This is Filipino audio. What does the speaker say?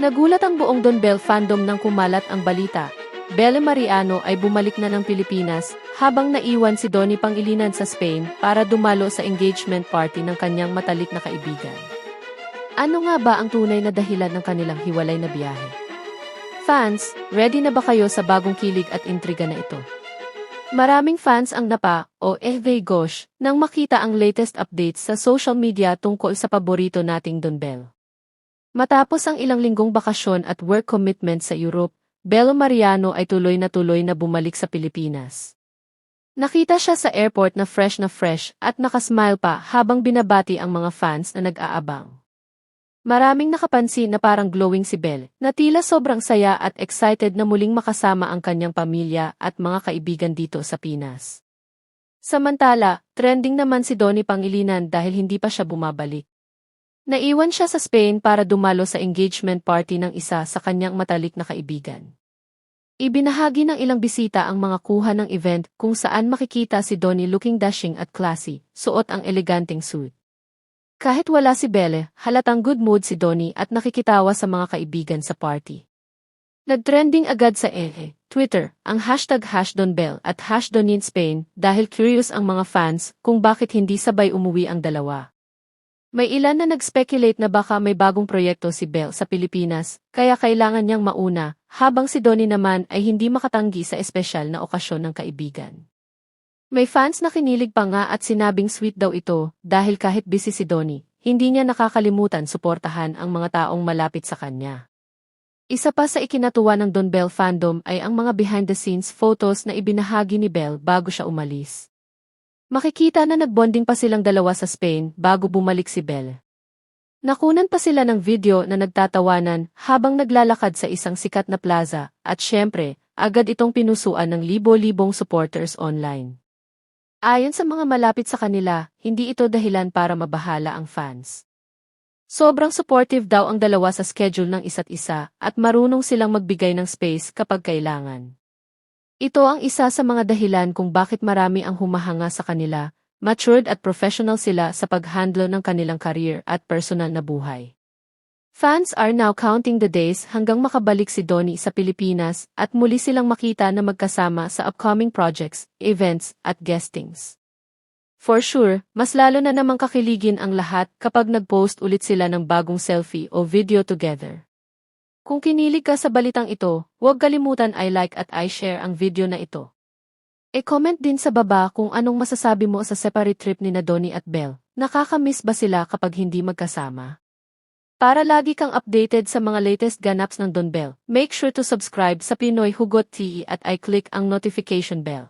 Nagulat ang buong Don Bell fandom nang kumalat ang balita. Belle Mariano ay bumalik na ng Pilipinas habang naiwan si Donnie Pangilinan sa Spain para dumalo sa engagement party ng kanyang matalik na kaibigan. Ano nga ba ang tunay na dahilan ng kanilang hiwalay na biyahe? Fans, ready na ba kayo sa bagong kilig at intriga na ito? Maraming fans ang napa o ehvey gosh nang makita ang latest updates sa social media tungkol sa paborito nating Don Bell. Matapos ang ilang linggong bakasyon at work commitment sa Europe, Belo Mariano ay tuloy na tuloy na bumalik sa Pilipinas. Nakita siya sa airport na fresh na fresh at nakasmile pa habang binabati ang mga fans na nag-aabang. Maraming nakapansin na parang glowing si Belle, na tila sobrang saya at excited na muling makasama ang kanyang pamilya at mga kaibigan dito sa Pinas. Samantala, trending naman si Donnie Pangilinan dahil hindi pa siya bumabalik. Naiwan siya sa Spain para dumalo sa engagement party ng isa sa kanyang matalik na kaibigan. Ibinahagi ng ilang bisita ang mga kuha ng event kung saan makikita si Donnie looking dashing at classy, suot ang eleganteng suit. Kahit wala si Belle, halatang good mood si Donnie at nakikitawa sa mga kaibigan sa party. Nagtrending agad sa EE, Twitter, ang hashtag hashdonbell at hashdoninSpain dahil curious ang mga fans kung bakit hindi sabay umuwi ang dalawa. May ilan na nag-speculate na baka may bagong proyekto si Belle sa Pilipinas, kaya kailangan niyang mauna, habang si Donnie naman ay hindi makatanggi sa espesyal na okasyon ng kaibigan. May fans na kinilig pa nga at sinabing sweet daw ito dahil kahit busy si Donnie, hindi niya nakakalimutan suportahan ang mga taong malapit sa kanya. Isa pa sa ikinatuwa ng Don Bell fandom ay ang mga behind-the-scenes photos na ibinahagi ni Belle bago siya umalis. Makikita na nagbonding pa silang dalawa sa Spain bago bumalik si Belle. Nakunan pa sila ng video na nagtatawanan habang naglalakad sa isang sikat na plaza at syempre, agad itong pinusuan ng libo-libong supporters online. Ayon sa mga malapit sa kanila, hindi ito dahilan para mabahala ang fans. Sobrang supportive daw ang dalawa sa schedule ng isa't isa at marunong silang magbigay ng space kapag kailangan. Ito ang isa sa mga dahilan kung bakit marami ang humahanga sa kanila, matured at professional sila sa paghandlo ng kanilang career at personal na buhay. Fans are now counting the days hanggang makabalik si Donnie sa Pilipinas at muli silang makita na magkasama sa upcoming projects, events, at guestings. For sure, mas lalo na namang kakiligin ang lahat kapag nag-post ulit sila ng bagong selfie o video together. Kung kinilig ka sa balitang ito, huwag kalimutan i-like at i-share ang video na ito. E-comment din sa baba kung anong masasabi mo sa separate trip ni na at Belle. Nakakamiss ba sila kapag hindi magkasama? Para lagi kang updated sa mga latest ganaps ng Don Bell, make sure to subscribe sa Pinoy Hugot TV at i-click ang notification bell.